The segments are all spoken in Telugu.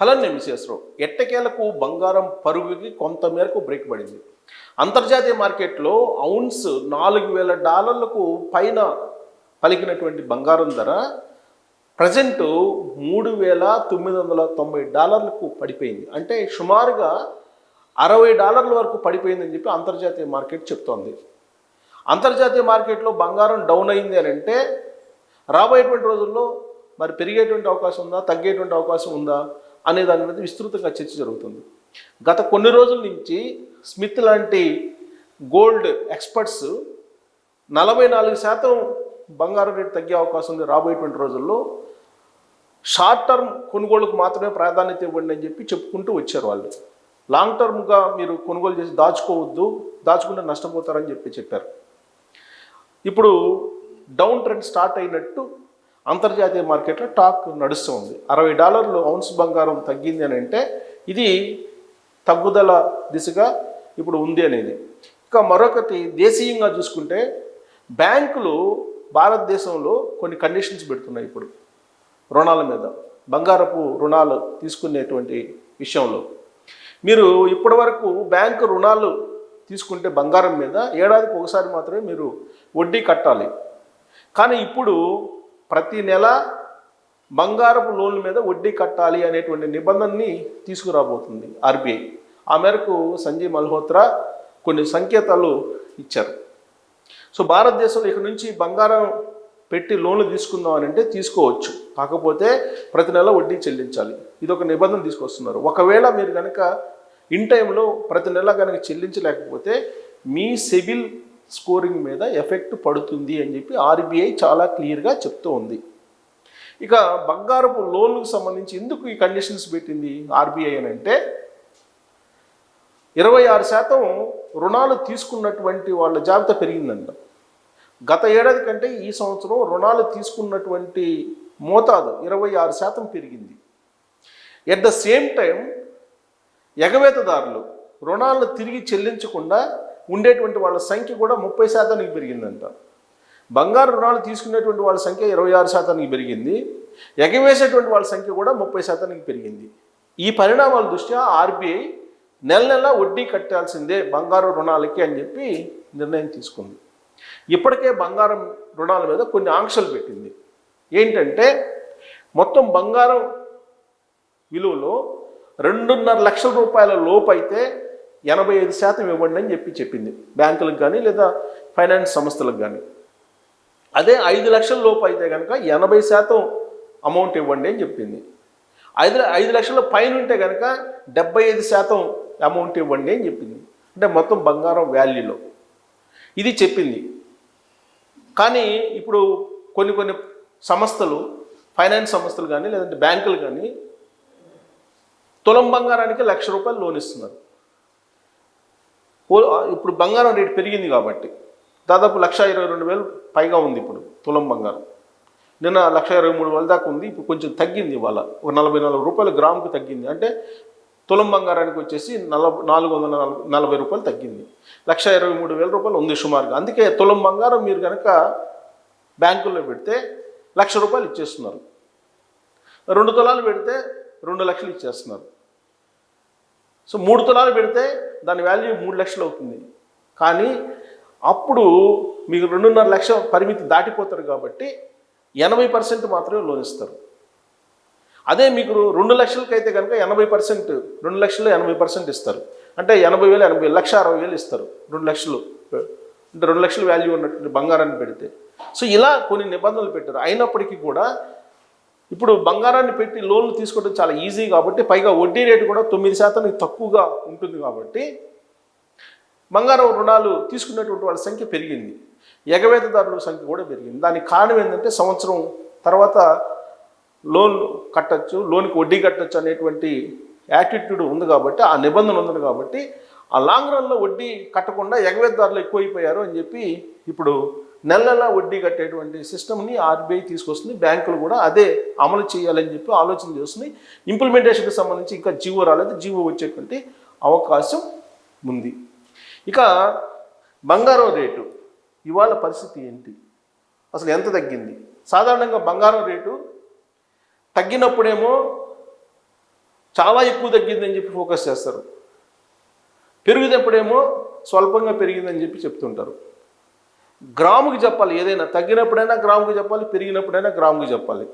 హలో నేను విశేషరావు ఎట్టకేలకు బంగారం పరుగుకి కొంత మేరకు బ్రేక్ పడింది. అంతర్జాతీయ మార్కెట్లో ఔన్స్ నాలుగు వేల డాలర్లకు పైన పలికినటువంటి బంగారం ధర ప్రజెంట్ మూడు వేల తొమ్మిది వందల తొంభై డాలర్లకు పడిపోయింది. అంటే సుమారుగా అరవై డాలర్ల వరకు పడిపోయిందని చెప్పి అంతర్జాతీయ మార్కెట్ చెప్తోంది. అంతర్జాతీయ మార్కెట్లో బంగారం డౌన్ అయింది అని అంటే రాబోయేటువంటి రోజుల్లో మరి పెరిగేటువంటి అవకాశం ఉందా తగ్గేటువంటి అవకాశం ఉందా? అనే దాని మీద విస్తృతంగా చర్చ జరుగుతుంది. గత కొన్ని రోజుల నుంచి స్మిత్ లాంటి గోల్డ్ ఎక్స్పర్ట్స్ నలభై నాలుగు శాతం బంగారం రేటు తగ్గే అవకాశం ఉంది రాబోయేటువంటి రోజుల్లో. షార్ట్ టర్మ్ కొనుగోలుకు మాత్రమే ప్రాధాన్యత ఇవ్వండి అని చెప్పి చెప్పుకుంటూ వచ్చారు వాళ్ళు. లాంగ్ టర్మ్గా మీరు కొనుగోలు చేసి దాచుకోవద్దు దాచుకుంటే నష్టపోతారని చెప్పి చెప్పారు. ఇప్పుడు డౌన్ ట్రెండ్ స్టార్ట్ అయినట్టు అంతర్జాతీయ మార్కెట్లో టాక్ నడుస్తూ ఉంది. అరవై డాలర్లు ఔన్స్ బంగారం తగ్గింది అని అంటే ఇది తగ్గుదల దిశగా ఇప్పుడు ఉంది అనేది. ఇక మరొకటి దేశీయంగా చూసుకుంటే బ్యాంకులు భారతదేశంలో కొన్ని కండిషన్స్ పెడుతున్నాయి ఇప్పుడు రుణాల మీద బంగారపు రుణాలు తీసుకునేటువంటి విషయంలో. మీరు ఇప్పటి వరకు బ్యాంకు రుణాలు తీసుకుంటే బంగారం మీద ఏడాదికి ఒకసారి మాత్రమే మీరు వడ్డీ కట్టాలి. కానీ ఇప్పుడు ప్రతి నెల బంగారపు లోన్ల మీద వడ్డీ కట్టాలి అనేటువంటి నిబంధనని తీసుకురాబోతుంది ఆర్బీఐ. ఆ మేరకు సంజయ్ మల్హోత్రా కొన్ని సంకేతాలు ఇచ్చారు. సో భారతదేశంలో ఇక నుంచి బంగారం పెట్టి లోన్లు తీసుకుందాం అని అంటే తీసుకోవచ్చు. కాకపోతే ప్రతి నెల వడ్డీ చెల్లించాలి. ఇది ఒక నిబంధన తీసుకొస్తున్నారు. ఒకవేళ మీరు కనుక ఇన్ టైంలో ప్రతి నెల కనుక చెల్లించలేకపోతే మీ సిబిల్ స్కోరింగ్ మీద ఎఫెక్ట్ పడుతుంది అని చెప్పి ఆర్బీఐ చాలా క్లియర్గా చెప్తూ ఉంది. ఇక బంగారపు లోన్లకు సంబంధించి ఎందుకు ఈ కండిషన్స్ పెట్టింది ఆర్బీఐ అని అంటే ఇరవై ఆరు శాతం రుణాలు తీసుకున్నటువంటి వాళ్ళ జాబితా పెరిగిందంట. గత ఏడాది కంటే ఈ సంవత్సరం రుణాలు తీసుకున్నటువంటి మోతాదు ఇరవై ఆరు శాతం పెరిగింది. ఎట్ ద సేమ్ టైం ఎగవేతదారులు రుణాలను తిరిగి చెల్లించకుండా ఉండేటువంటి వాళ్ళ సంఖ్య కూడా ముప్పై శాతానికి పెరిగిందంట. బంగారు రుణాలు తీసుకునేటువంటి వాళ్ళ సంఖ్య ఇరవై ఆరు శాతానికి పెరిగింది. ఎగవేసేటువంటి వాళ్ళ సంఖ్య కూడా ముప్పై శాతానికి పెరిగింది. ఈ పరిణామాల దృష్ట్యా ఆర్బీఐ నెల నెల వడ్డీ కట్టాల్సిందే బంగారు రుణాలకి అని చెప్పి నిర్ణయం తీసుకుంది. ఇప్పటికే బంగారం రుణాల మీద కొన్ని ఆంక్షలు పెట్టింది. ఏంటంటే మొత్తం బంగారం విలువలో రెండున్నర లక్షల రూపాయల లోపు అయితే ఎనభై ఐదు శాతం ఇవ్వండి అని చెప్పి చెప్పింది. బ్యాంకులకు కానీ లేదా ఫైనాన్స్ సంస్థలకు కానీ. అదే ఐదు లక్షల లోపు అయితే కనుక ఎనభై శాతం అమౌంట్ ఇవ్వండి అని చెప్పింది. ఐదు ఐదు లక్షల పైన ఉంటే కనుక డెబ్బై ఐదు శాతం అమౌంట్ ఇవ్వండి అని చెప్పింది. అంటే మొత్తం బంగారం వాల్యూలో. ఇది చెప్పింది. కానీ ఇప్పుడు కొన్ని కొన్ని సంస్థలు ఫైనాన్స్ సంస్థలు కానీ లేదంటే బ్యాంకులు కానీ తులం బంగారానికి లక్ష రూపాయలు లోన్ ఇస్తున్నారు. ఇప్పుడు బంగారం రేటు పెరిగింది కాబట్టి దాదాపు లక్ష ఇరవై రెండు వేలు పైగా ఉంది ఇప్పుడు తులం బంగారం. నిన్న లక్ష ఇరవై మూడు వేల దాకా ఉంది ఇప్పుడు కొంచెం తగ్గింది ఇవాళ. ఒక నలభై నాలుగు రూపాయలు గ్రాముకి తగ్గింది. అంటే తులం బంగారానికి వచ్చేసి నలభై నాలుగు వందల నలభై నలభై రూపాయలు తగ్గింది. లక్ష ఇరవై మూడు వేల రూపాయలు ఉంది సుమారుగా. అందుకే తులం బంగారం మీరు కనుక బ్యాంకుల్లో పెడితే లక్ష రూపాయలు ఇచ్చేస్తున్నారు. రెండు తులాలు పెడితే రెండు లక్షలు ఇచ్చేస్తున్నారు. సో మూడు తులాలు పెడితే దాని వాల్యూ మూడు లక్షలు అవుతుంది. కానీ అప్పుడు మీకు రెండున్నర లక్ష పరిమితి దాటిపోతారు కాబట్టి ఎనభై పర్సెంట్ మాత్రమే లోన్ ఇస్తారు. అదే మీకు రెండు లక్షలకి అయితే కనుక ఎనభై పర్సెంట్ రెండు లక్షలు ఎనభై పర్సెంట్ ఇస్తారు. అంటే ఎనభై వేలు ఎనభై లక్ష అరవై వేలు ఇస్తారు రెండు లక్షలు. అంటే రెండు లక్షల వాల్యూ ఉన్నటువంటి బంగారాన్ని పెడితే. సో ఇలా కొన్ని నిబంధనలు పెట్టారు. అయినప్పటికీ కూడా ఇప్పుడు బంగారాన్ని పెట్టి లోన్లు తీసుకోవడం చాలా ఈజీ కాబట్టి పైగా వడ్డీ రేటు కూడా తొమ్మిది శాతానికి తక్కువగా ఉంటుంది కాబట్టి బంగారం రుణాలు తీసుకునేటువంటి వాళ్ళ సంఖ్య పెరిగింది. ఎగవేతదారుల సంఖ్య కూడా పెరిగింది. దానికి కారణం ఏంటంటే సంవత్సరం తర్వాత లోన్ కట్టచ్చు లోన్కి వడ్డీ కట్టచ్చు అనేటువంటి యాటిట్యూడ్ ఉంది కాబట్టి ఆ నిబంధన ఉంది కాబట్టి ఆ లాంగ్ రన్లో వడ్డీ కట్టకుండా ఎగవేతదారులు ఎక్కువైపోయారు అని చెప్పి ఇప్పుడు నెల నెల వడ్డీ కట్టేటువంటి సిస్టమ్ని ఆర్బీఐ తీసుకొస్తుంది బ్యాంకులు కూడా అదే అమలు చేయాలని చెప్పి ఆలోచన చేస్తున్నాయి. ఇంప్లిమెంటేషన్కి సంబంధించి ఇంకా జీవో రాలేదు జీవో వచ్చేటువంటి అవకాశం ఉంది. ఇక బంగారం రేటు ఇవాళ పరిస్థితి ఏంటి? అసలు ఎంత తగ్గింది? సాధారణంగా బంగారం రేటు తగ్గినప్పుడేమో చాలా ఎక్కువ తగ్గిందని చెప్పి ఫోకస్ చేస్తారు. పెరిగినప్పుడేమో స్వల్పంగా పెరిగిందని చెప్పి చెప్తుంటారు. గ్రాముకి చెప్పాలి. ఏదైనా తగ్గినప్పుడైనా గ్రాముకి చెప్పాలి పెరిగినప్పుడైనా గ్రాముకి చెప్పాలి.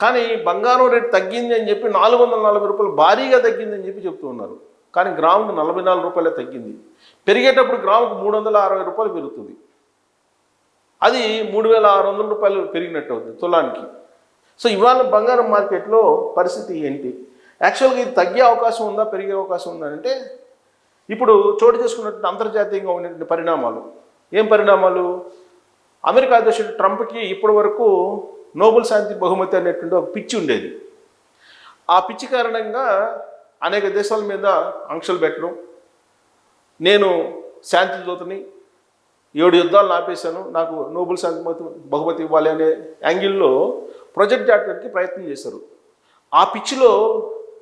కానీ బంగారం రేటు తగ్గింది అని చెప్పి నాలుగు వందల నలభై రూపాయలు భారీగా తగ్గింది అని చెప్పి చెప్తూ ఉన్నారు. కానీ గ్రాముకు నలభై నాలుగు రూపాయలే తగ్గింది. పెరిగేటప్పుడు గ్రాముకు మూడు వందల అరవై రూపాయలు పెరుగుతుంది. అది మూడు వేల ఆరు వందల రూపాయలు పెరిగినట్టు అవుతుంది తులానికి. సో ఇవాళ బంగారం మార్కెట్లో పరిస్థితి ఏంటి? యాక్చువల్గా ఇది తగ్గే అవకాశం ఉందా పెరిగే అవకాశం ఉందా అంటే ఇప్పుడు చోటు చేసుకున్నటువంటి అంతర్జాతీయంగా ఉన్నటువంటి పరిణామాలు. ఏం పరిణామాలు? అమెరికా అధ్యక్షుడు ట్రంప్కి ఇప్పటి వరకు నోబెల్ శాంతి బహుమతి అనేటువంటి ఒక పిచ్చి ఉండేది. ఆ పిచ్చి కారణంగా అనేక దేశాల మీద ఆంక్షలు పెట్టడం నేను శాంతి దూతని ఏడు యుద్ధాలు ఆపేశాను నాకు నోబెల్ శాంతి బహుమతి బహుమతి ఇవ్వాలి అనే యాంగిల్లో ప్రొజెక్ట్ చేయడానికి ప్రయత్నం చేశారు. ఆ పిచ్చిలో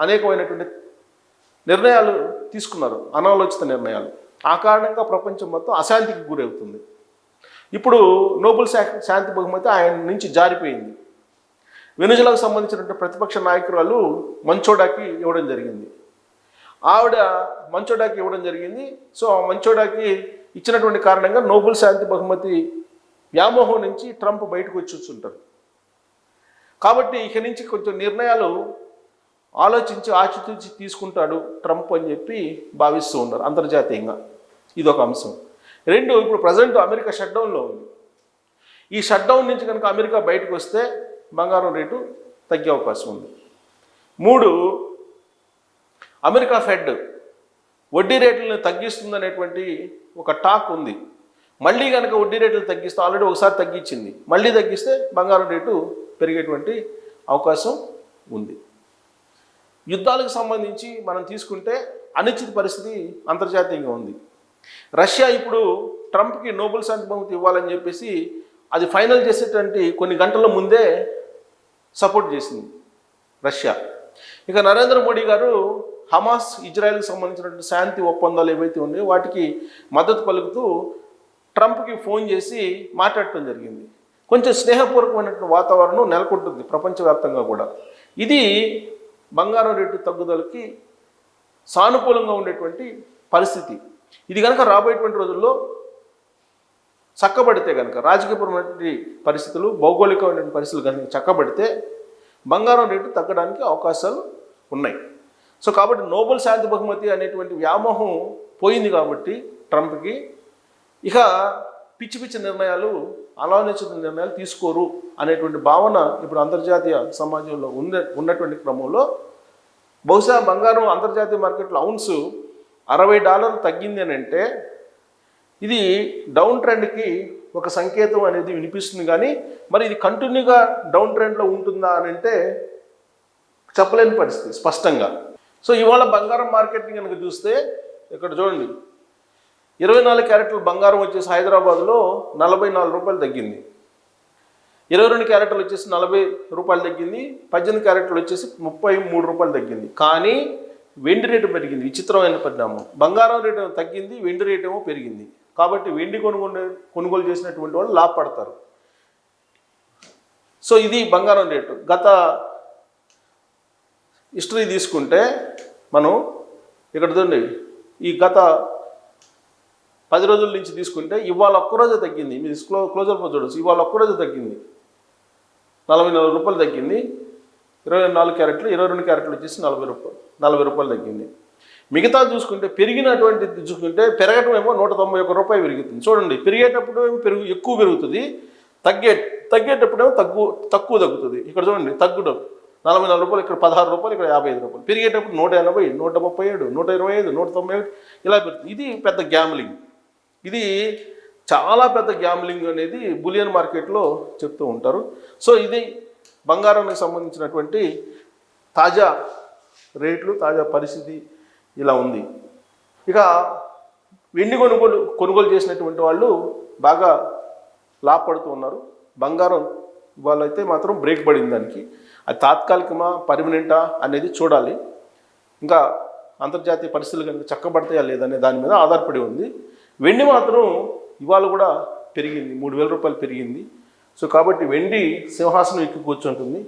అనేకమైనటువంటి నిర్ణయాలు తీసుకున్నారు అనాలోచిత నిర్ణయాలు. ఆ కారణంగా ప్రపంచం మొత్తం అశాంతికి గురవుతుంది. ఇప్పుడు నోబెల్ శాంతి బహుమతి ఆయన నుంచి జారిపోయింది. వెనుజులకు సంబంధించినటువంటి ప్రతిపక్ష నాయకురాలు మంచోడాకి ఇవ్వడం జరిగింది. ఆవిడ మంచోడాకి ఇవ్వడం జరిగింది. సో ఆ మంచోడాకి ఇచ్చినటువంటి కారణంగా నోబెల్ శాంతి బహుమతి వ్యామోహం నుంచి ట్రంప్ బయటకు వచ్చి వచ్చుంటారు కాబట్టి ఇక నుంచి కొంచెం నిర్ణయాలు ఆలోచించి ఆచితూచి తీసుకుంటాడు ట్రంప్ అని చెప్పి భావిస్తూ ఉన్నారు అంతర్జాతీయంగా. ఇది ఒక అంశం. రెండు ఇప్పుడు ప్రజెంట్ అమెరికా షట్డౌన్లో ఉంది. ఈ షట్డౌన్ నుంచి కనుక అమెరికా బయటకు వస్తే బంగారం రేటు తగ్గే అవకాశం ఉంది. మూడు అమెరికా ఫెడ్ వడ్డీ రేట్లను తగ్గిస్తుందనేటువంటి ఒక టాక్ ఉంది. మళ్ళీ కనుక వడ్డీ రేట్లు తగ్గిస్తే ఆల్రెడీ ఒకసారి తగ్గించింది. మళ్ళీ తగ్గిస్తే బంగారం రేటు పెరిగేటువంటి అవకాశం ఉంది. యుద్ధాలకు సంబంధించి మనం తీసుకుంటే అనిశ్చిత పరిస్థితి అంతర్జాతీయంగా ఉంది. రష్యా ఇప్పుడు ట్రంప్కి నోబెల్ శాంతి బహుమతి ఇవ్వాలని చెప్పేసి అది ఫైనల్ చేసేటువంటి కొన్ని గంటల ముందే సపోర్ట్ చేసింది రష్యా. ఇక నరేంద్ర మోడీ గారు హమాస్ ఇజ్రాయెల్కి సంబంధించినటువంటి శాంతి ఒప్పందాలు ఏవైతే ఉన్నాయో వాటికి మద్దతు పలుకుతూ ట్రంప్కి ఫోన్ చేసి మాట్లాడటం జరిగింది. కొంచెం స్నేహపూర్వకమైనటువంటి వాతావరణం నెలకొంటుంది ప్రపంచవ్యాప్తంగా కూడా. ఇది బంగారం రేటు తగ్గుదలకి సానుకూలంగా ఉండేటువంటి పరిస్థితి. ఇది కనుక రాబోయేటువంటి రోజుల్లో చక్కబడితే కనుక రాజకీయపరమైనటువంటి పరిస్థితులు భౌగోళికమైనటువంటి పరిస్థితులు కనుక చక్కబడితే బంగారం రేటు తగ్గడానికి అవకాశాలు ఉన్నాయి. సో కాబట్టి నోబెల్ శాంతి బహుమతి అనేటువంటి వ్యామోహం పోయింది కాబట్టి ట్రంప్కి ఇక పిచ్చి పిచ్చి నిర్ణయాలు ఆలోచించిన నిర్ణయాలు తీసుకోరు అనేటువంటి భావన ఇప్పుడు అంతర్జాతీయ సమాజంలో ఉన్న ఉన్నటువంటి క్రమంలో బహుశా బంగారం అంతర్జాతీయ మార్కెట్లో అవున్స్ అరవై డాలర్లు తగ్గింది అని అంటే ఇది డౌన్ ట్రెండ్కి ఒక సంకేతం అనేది వినిపిస్తుంది కానీ మరి ఇది కంటిన్యూగా డౌన్ ట్రెండ్లో ఉంటుందా అని అంటే చెప్పలేని పరిస్థితి స్పష్టంగా. సో ఇవాళ బంగారం మార్కెట్ని కనుక చూస్తే ఇక్కడ చూడండి ఇరవై నాలుగు క్యారెట్ల బంగారం వచ్చేసి హైదరాబాద్లో నలభై నాలుగు రూపాయలు తగ్గింది. ఇరవై రెండు క్యారెట్లు వచ్చేసి నలభై రూపాయలు తగ్గింది. పద్దెనిమిది క్యారెట్లు వచ్చేసి ముప్పై మూడు రూపాయలు తగ్గింది. కానీ వెండి రేటు పెరిగింది విచిత్రమైన పరిణామం. బంగారం రేటు తగ్గింది వెండి రేటు ఏమో పెరిగింది. కాబట్టి వెండి కొనుగోలు కొనుగోలు చేసినటువంటి వాళ్ళు లాభపడతారు. సో ఇది బంగారం రేటు. గత హిస్టరీ తీసుకుంటే మనం ఇక్కడ చూడండి ఈ గత పది రోజుల నుంచి తీసుకుంటే ఇవాళ ఒక్కరోజే తగ్గింది. మీ క్లో క్లోజర్ చూడొచ్చు. ఇవాళ ఒక్కరోజే తగ్గింది. నలభై నాలుగు రూపాయలు తగ్గింది. ఇరవై నాలుగు క్యారెట్లు ఇరవై రెండు క్యారెట్లు వచ్చేసి నలభై రూపాయలు. నలభై రూపాయలు తగ్గింది. మిగతా చూసుకుంటే పెరిగినటువంటి చూసుకుంటే పెరగటం ఏమో నూట తొంభై ఒక్క రూపాయలు పెరుగుతుంది. చూడండి పెరిగేటప్పుడు ఏమో పెరుగు ఎక్కువ పెరుగుతుంది. తగ్గే తగ్గేటప్పుడు ఏమో తగ్గు తక్కువ తగ్గుతుంది. ఇక్కడ చూడండి తగ్గుడు. నలభై నాలుగు రూపాయలు ఇక్కడ పదహారు రూపాయలు ఇక్కడ యాభై ఐదు రూపాయలు. పెరిగేటప్పుడు నూట ఎనభై నూట ముప్పై ఏడు నూట ఇరవై ఐదు నూట తొంభై ఒకటి ఇలా పెరుగుతుంది. ఇది పెద్ద గ్యామ్లింగ్ ఇది చాలా పెద్ద గ్యామ్లింగ్ అనేది బులియన్ మార్కెట్లో చెప్తూ ఉంటారు. సో ఇది బంగారానికి సంబంధించినటువంటి తాజా రేట్లు తాజా పరిస్థితి ఇలా ఉంది. ఇక వెండి కొనుగోలు కొనుగోలు చేసినటువంటి వాళ్ళు బాగా లాభపడుతూ ఉన్నారు. బంగారం వాళ్ళైతే మాత్రం బ్రేక్ పడింది దానికి. అది తాత్కాలికమా పర్మనెంటా అనేది చూడాలి. ఇంకా అంతర్జాతీయ పరిస్థితులు కనుక చక్కబడతాయా లేదనే దాని మీద ఆధారపడి ఉంది. వెండి మాత్రం ఇవాళ కూడా పెరిగింది. మూడు వేల రూపాయలు పెరిగింది. సో కాబట్టి వెండి సింహాసనం ఎక్కి కూర్చుంటుంది.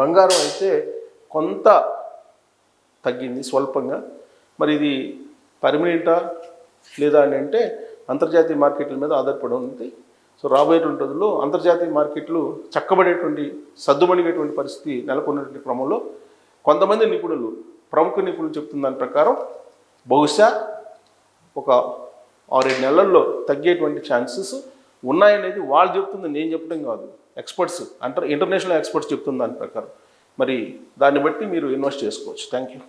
బంగారం అయితే కొంత తగ్గింది స్వల్పంగా. మరి ఇది పర్మనెంటా లేదా అని అంటే అంతర్జాతీయ మార్కెట్ల మీద ఆధారపడి ఉంది. సో రాబోయేటువంటి రోజుల్లో అంతర్జాతీయ మార్కెట్లు చక్కబడేటువంటి సద్దుమణిగేటువంటి పరిస్థితి నెలకొన్నటువంటి క్రమంలో కొంతమంది నిపుణులు ప్రముఖ నిపుణులు చెప్తున్న దాని ప్రకారం బహుశా ఒక ఆరేడు నెలల్లో తగ్గేటువంటి ఛాన్సెస్ ఉన్నాయనేది వాళ్ళు చెప్తుంది నేను చెప్పడం కాదు. ఎక్స్పర్ట్స్ అంటారు ఇంటర్నేషనల్ ఎక్స్పర్ట్స్ చెప్తున్న దాని ప్రకారం. మరి దాన్ని బట్టి మీరు ఇన్వెస్ట్ చేసుకోవచ్చు. Thank you